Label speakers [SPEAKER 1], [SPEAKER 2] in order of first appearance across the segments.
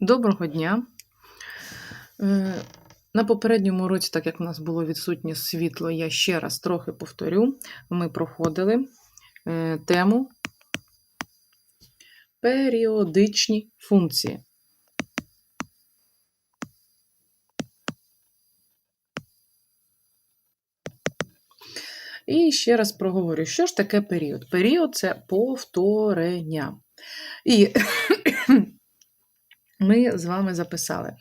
[SPEAKER 1] Доброго дня. Е, На попередньому уроці, так як у нас було відсутнє світло, я ще раз трохи повторю. Ми проходили е, тему періодичні функції. І ще раз проговорю, що ж таке період? Період це повторення. І ми з вами записали,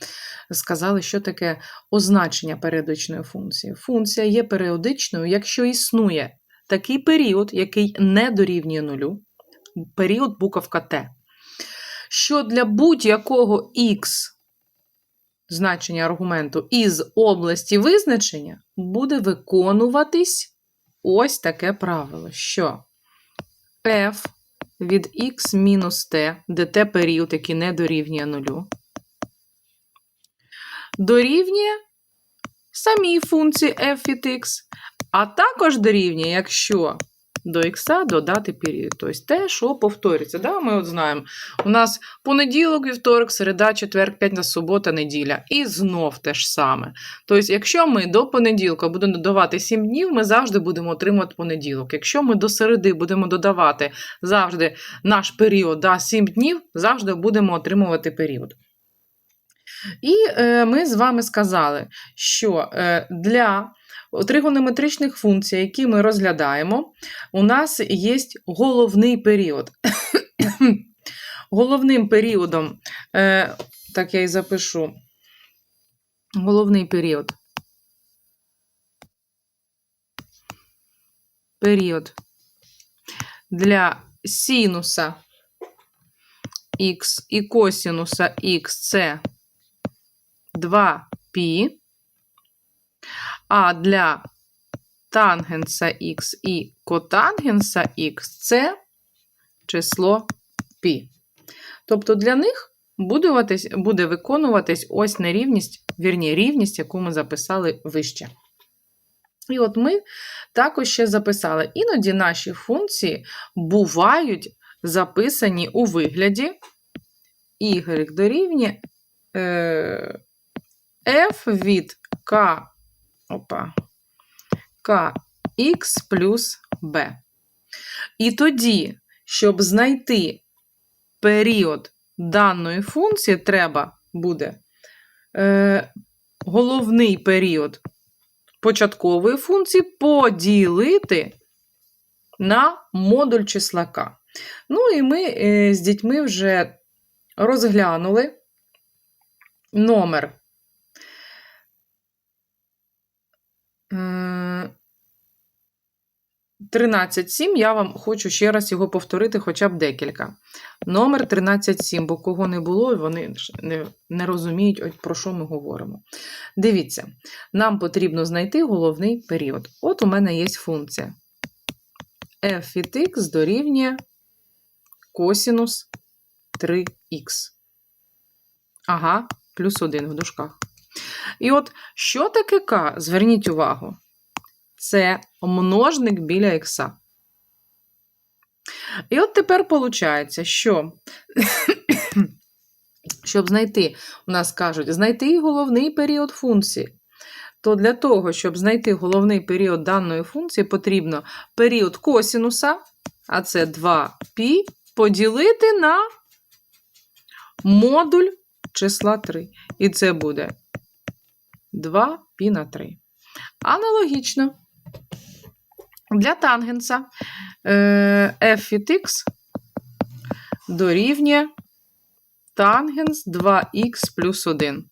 [SPEAKER 1] сказали, що таке означення періодичної функції. Функція є періодичною, якщо існує такий період, який не дорівнює нулю, період буковка Т, що для будь-якого х значення аргументу із області визначення буде виконуватись ось таке правило, що f від x мінус t, де t період, який не дорівнює нулю, дорівнює самій функції f від x, а також дорівнює, якщо до x додати період. Тобто те, що повторюється. Да? Ми от знаємо, у нас понеділок, вівторок, середа, четвер, п'ятниця, субота, неділя. І знов те ж саме. Тобто, якщо ми до понеділка будемо додавати 7 днів, ми завжди будемо отримувати понеділок. Якщо ми до середи будемо додавати завжди наш період да, 7 днів, завжди будемо отримувати період. І е, ми з вами сказали, що е, для тригонометричних функцій, які ми розглядаємо, у нас є головний період. Головним періодом, е, так я і запишу, головний період. Період для синуса х і косинуса х це 2π, а для тангенса х і котангенса х це число π. Тобто для них буде виконуватись ось нерівність, вірні, рівність, яку ми записали вище. І от ми також ще записали, іноді наші функції бувають записані у вигляді y дорівнює е, f від k, опа, kx плюс b. І тоді, щоб знайти період даної функції, треба буде е, головний період початкової функції поділити на модуль числа k. Ну і ми е, з дітьми вже розглянули номер 13.7, я вам хочу ще раз його повторити хоча б декілька. Номер 13.7, бо кого не було, вони не, не розуміють, от про що ми говоримо. Дивіться, нам потрібно знайти головний період. От у мене є функція f від x дорівнює косінус 3х. Ага, плюс 1 в дужках. І от, що таке k? Зверніть увагу. Це множник біля х. І от тепер виходить, що, щоб знайти, у нас кажуть, знайти головний період функції. То для того, щоб знайти головний період даної функції, потрібно період косінуса, а це 2π, поділити на модуль числа 3. І це буде 2π на 3. Аналогічно. Для тангенса е, f від x дорівнює тангенс 2х плюс 1.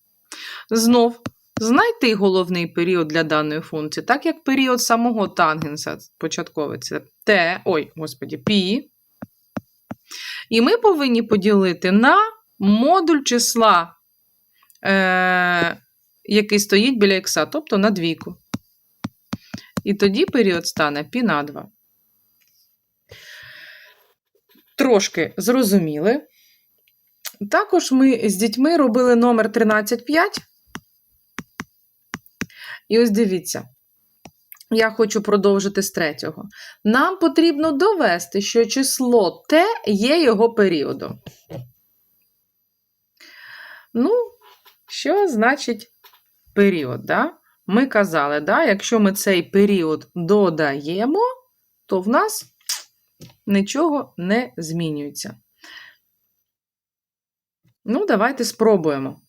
[SPEAKER 1] Знов знайти головний період для даної функції, так як період самого тангенса початковий це t, ой, господі, π. І ми повинні поділити на модуль числа, е, який стоїть біля х, тобто на двійку. І тоді період стане π на 2. Трошки зрозуміли. Також ми з дітьми робили номер 13,5. І ось дивіться, я хочу продовжити з третього. Нам потрібно довести, що число t є його періодом. Ну, що значить період? Да? Ми казали, да, якщо ми цей період додаємо, то в нас нічого не змінюється. Ну, давайте спробуємо.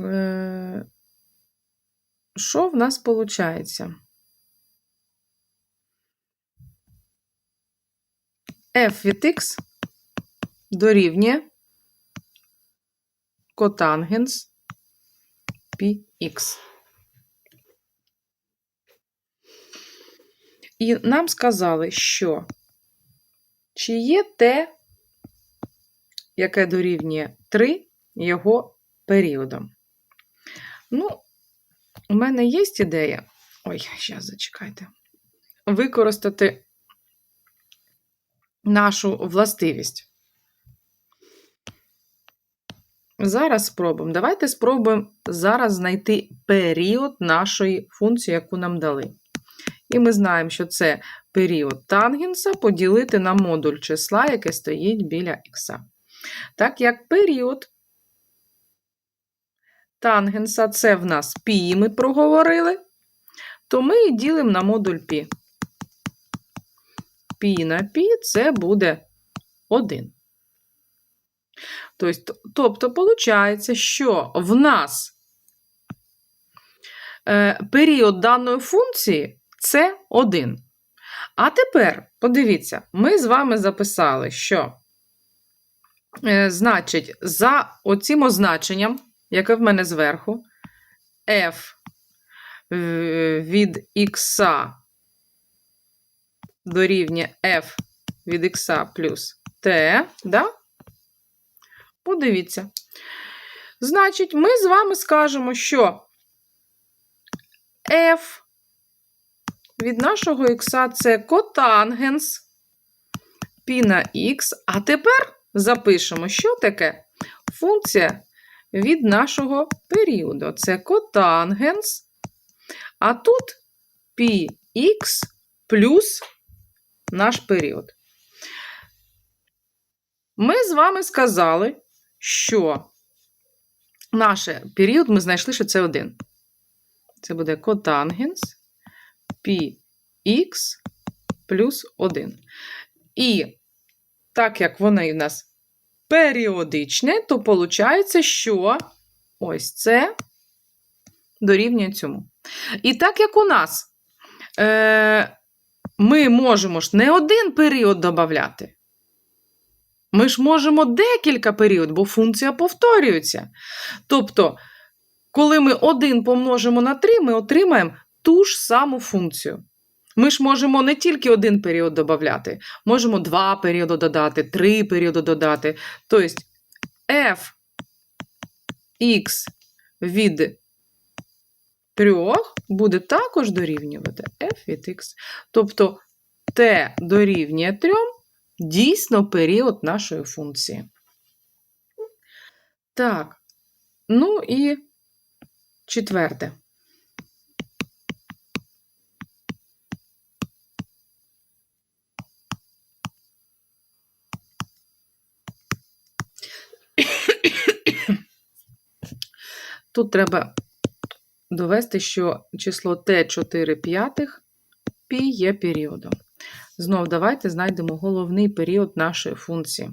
[SPEAKER 1] Е, Що в нас виходить? f від x дорівнює котангенс px. І нам сказали, що чи є те, яке дорівнює 3 його періодом. Ну, у мене є ідея. Ой, зараз зачекайте. Використати нашу властивість. Зараз спробуємо. Давайте спробуємо зараз знайти період нашої функції, яку нам дали. І ми знаємо, що це період тангенса поділити на модуль числа, яке стоїть біля х. Так як період тангенса це в нас пі, ми проговорили, то ми і ділимо на модуль пі. Пі на пі це буде 1. Тобто, тобто, виходить, що в нас е, період даної функції це 1. А тепер, подивіться, ми з вами записали, що, е, значить, за оцим означенням, яке в мене зверху, f від x дорівнює f від x плюс t, да? Подивіться. Значить, ми з вами скажемо, що f від нашого х це котангенс π на х. А тепер запишемо, що таке функція від нашого періоду. Це котангенс. А тут πx плюс наш період. Ми з вами сказали, що наш період ми знайшли, що це 1. Це буде котангенс px плюс 1. І так як вони в нас періодичне, то виходить, що ось це дорівнює цьому. І так як у нас е, ми можемо ж не один період додати. Ми ж можемо декілька періодів, бо функція повторюється. Тобто, коли ми 1 помножимо на 3, ми отримаємо ту ж саму функцію. Ми ж можемо не тільки один період додати, можемо два періоди додати, три періоди додати. Тобто f x від 3 буде також дорівнювати f від x. Тобто t дорівнює 3 дійсно період нашої функції. Так, ну і четверте. Тут треба довести, що число Т4 п'ятих π є періодом. Знов давайте знайдемо головний період нашої функції.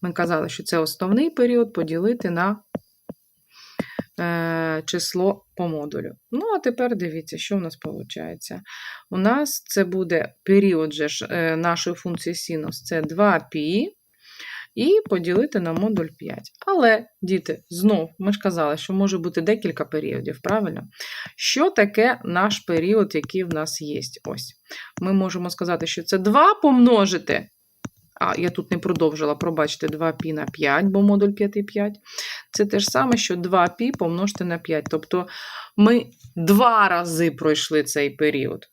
[SPEAKER 1] Ми казали, що це основний період поділити на е, число по модулю. Ну, а тепер дивіться, що в нас виходить. У нас це буде період же е, нашої функції синус це 2π. І поділити на модуль 5. Але, діти, знов, ми ж казали, що може бути декілька періодів, правильно? Що таке наш період, який в нас є? Ось. Ми можемо сказати, що це 2 помножити. А, я тут не продовжила, пробачте, 2π на 5, бо модуль 5 і 5. Це те ж саме, що 2π помножити на 5. Тобто ми два рази пройшли цей період.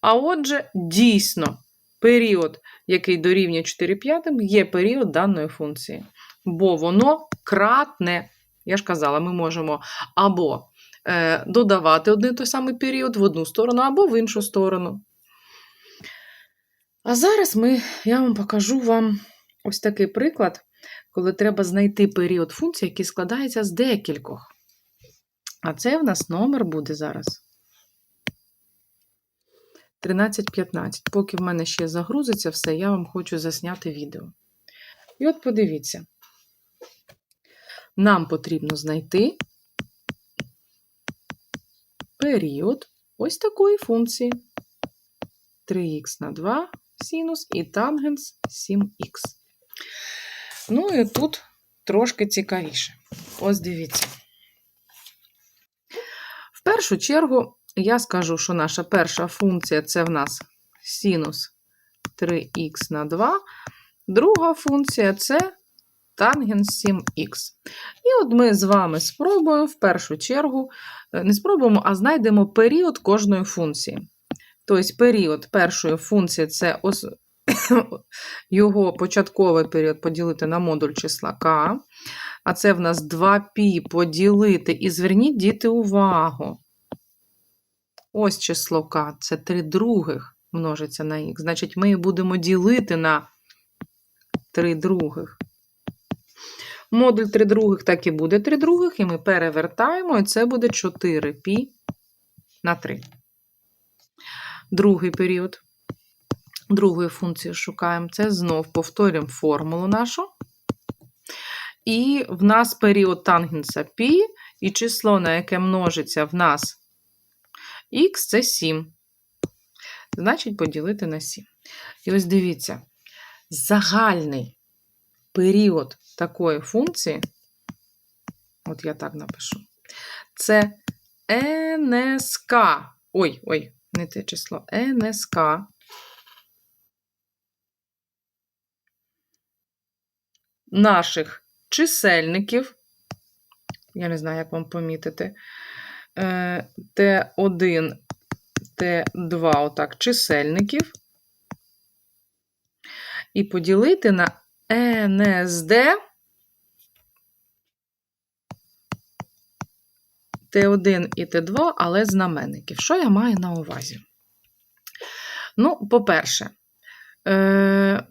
[SPEAKER 1] А отже, дійсно, період, який дорівнює 4 п'ятим, є період даної функції. Бо воно кратне. Я ж казала, ми можемо або е, додавати один той самий період в одну сторону, або в іншу сторону. А зараз ми, я вам покажу вам ось такий приклад, коли треба знайти період функції, який складається з декількох. А це в нас номер буде зараз. 13.15. Поки в мене ще загрузиться все, я вам хочу засняти відео. І от подивіться, нам потрібно знайти період ось такої функції. 3х на 2 синус і тангенс 7х. Ну і тут трошки цікавіше. Ось дивіться. В першу чергу я скажу, що наша перша функція це в нас синус 3х на 2. Друга функція це тангенс 7х. І от ми з вами спробуємо в першу чергу, е, не спробуємо, а знайдемо період кожної функції. Тобто період першої функції це ос... його початковий період поділити на модуль числа k. А це в нас 2π поділити. І зверніть, діти, увагу. Ось число k, це 3 других множиться на х. Значить, ми будемо ділити на 3 других. Модуль 3 других так і буде 3 других, і ми перевертаємо, і це буде 4π на 3. Другий період. Другої функції шукаємо. Це знов повторюємо формулу нашу. І в нас період тангенса π, і число, на яке множиться в нас х, це 7. Значить, поділити на 7. І ось дивіться, загальний період такої функції, от я так напишу, це НСК. Ой, ой, не те число, НСК. Наших чисельників, я не знаю, як вам помітити, Т1, Т2, отак, чисельників, і поділити на НСД Т1 і Т2, але знаменників. Що я маю на увазі? Ну, по-перше, е,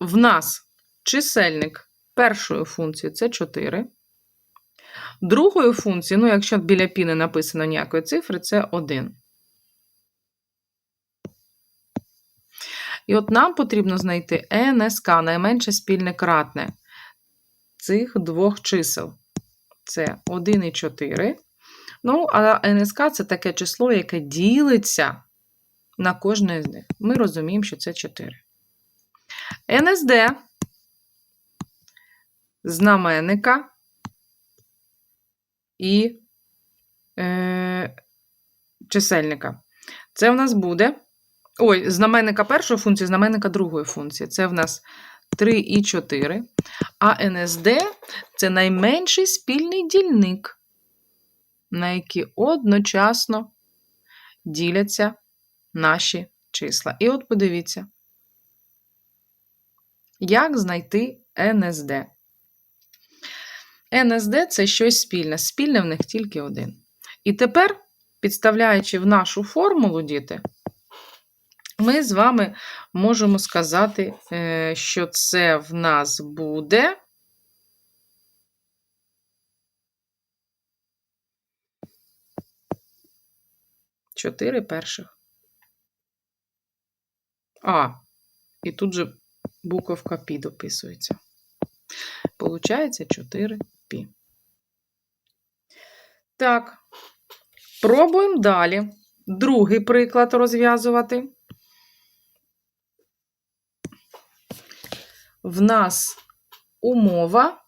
[SPEAKER 1] в нас чисельник першої функції це 4. Другої функції, ну, якщо біля пі не написано ніякої цифри, це 1. І от нам потрібно знайти НСК, найменше спільне кратне цих двох чисел. Це 1 і 4. Ну, а НСК це таке число, яке ділиться на кожне з них. Ми розуміємо, що це 4. НСД знаменника і е, чисельника. Це в нас буде. Ой, знаменника першої функції, знаменника другої функції. Це в нас 3 і 4. А НСД це найменший спільний дільник на які одночасно діляться наші числа. І от подивіться, як знайти НСД. НСД це щось спільне. Спільне в них тільки один. І тепер, підставляючи в нашу формулу, діти, ми з вами можемо сказати, е, що це в нас буде 4 перших. А, і тут же буковка Пі дописується. Получається 4 пі. Так, пробуємо далі. Другий приклад розв'язувати. В нас умова.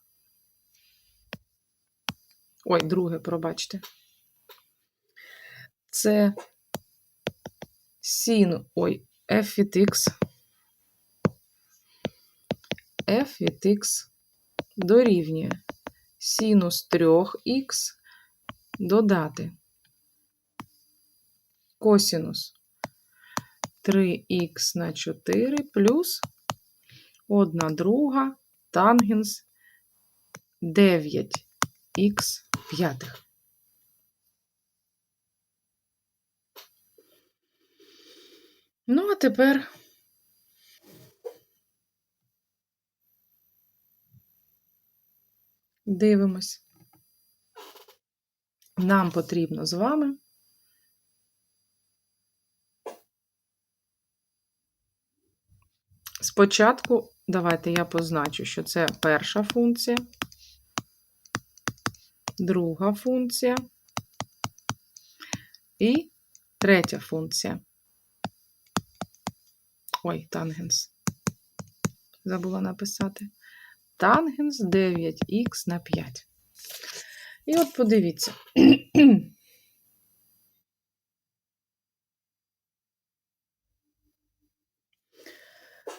[SPEAKER 1] Ой, друге, пробачте це син, ой, f від x, f від x дорівнює синус 3х додати косинус 3х на 4 плюс 1 друга тангенс 9х п'ятих. Ну, а тепер Дивимось. Нам потрібно з вами спочатку, давайте я позначу, що це перша функція, друга функція і третя функція. Ой, тангенс. Забула написати. Тангенс 9х на 5. І от подивіться.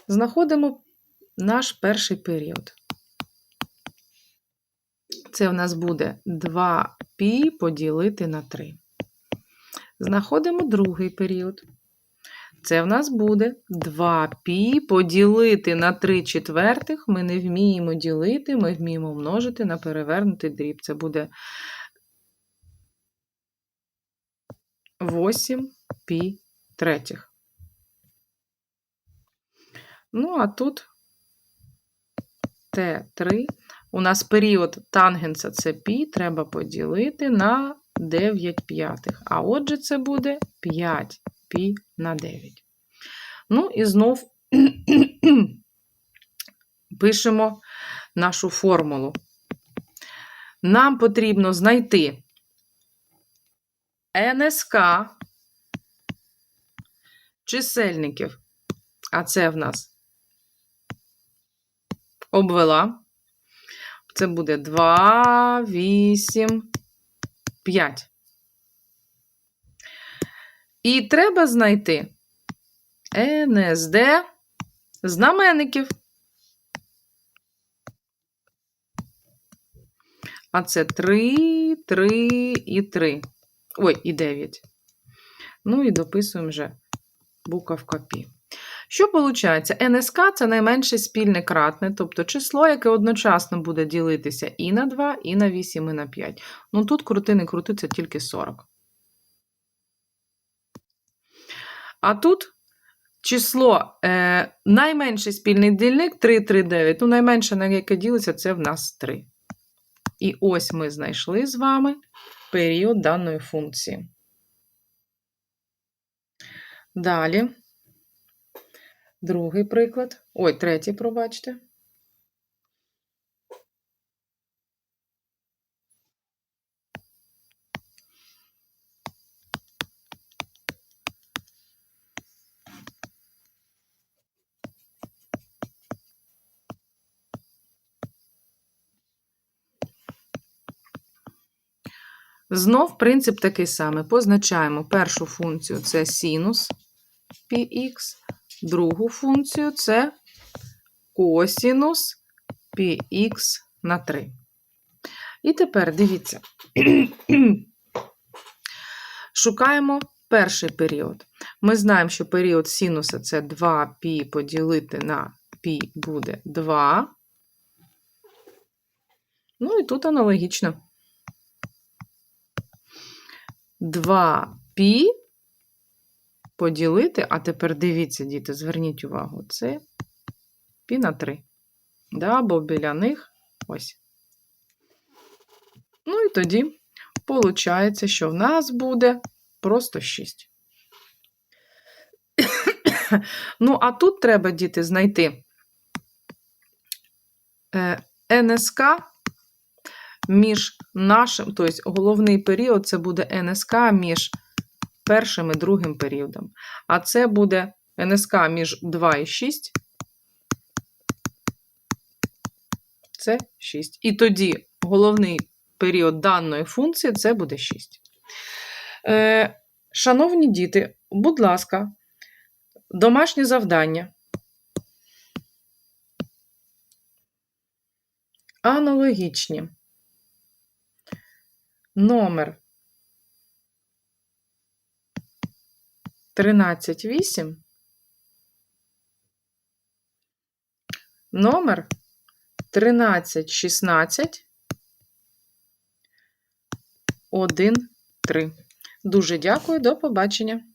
[SPEAKER 1] Знаходимо наш перший період. Це в нас буде 2π поділити на 3. Знаходимо другий період. Це в нас буде 2 пі поділити на 3 четвертих. Ми не вміємо ділити, ми вміємо множити на перевернутий дріб. Це буде 8пі третіх. Ну, а тут Т3. У нас період тангенса це пі, треба поділити на 9 п'ятих. А отже, це буде 5 π на 9. Ну, і знов пишемо нашу формулу. Нам потрібно знайти НСК чисельників, а це в нас обвела. Це буде 2, 8, 5. І треба знайти НСД знаменників. А це 3, 3 і 3. Ой, і 9. Ну і дописуємо вже буковка Пі. Що виходить? НСК це найменше спільне кратне, тобто число, яке одночасно буде ділитися і на 2, і на 8, і на 5. Ну тут крути не крути, це тільки 40. А тут число е, найменший спільний дільник 3, 3, 9. Ну, найменше, на яке ділиться, це в нас 3. І ось ми знайшли з вами період даної функції. Далі. Другий приклад. Ой, третій, пробачте. Знов принцип такий самий. Позначаємо першу функцію це синус px, другу функцію це косінус px на 3. І тепер дивіться. Шукаємо перший період. Ми знаємо, що період синуса це 2π поділити на π буде 2. Ну і тут аналогічно. 2π поділити, а тепер дивіться, діти, зверніть увагу, це пі на 3. Да, бо біля них ось. Ну і тоді виходить, що в нас буде просто 6. ну, а тут треба, діти, знайти е, НСК між нашим, тобто головний період це буде НСК між першим і другим періодом. А це буде НСК між 2 і 6. Це 6. І тоді головний період даної функції це буде 6. Е, Шановні діти, будь ласка, домашнє завдання. Аналогічні. Номер 13,8. Номер 1316 1, 3. Дуже дякую, до побачення.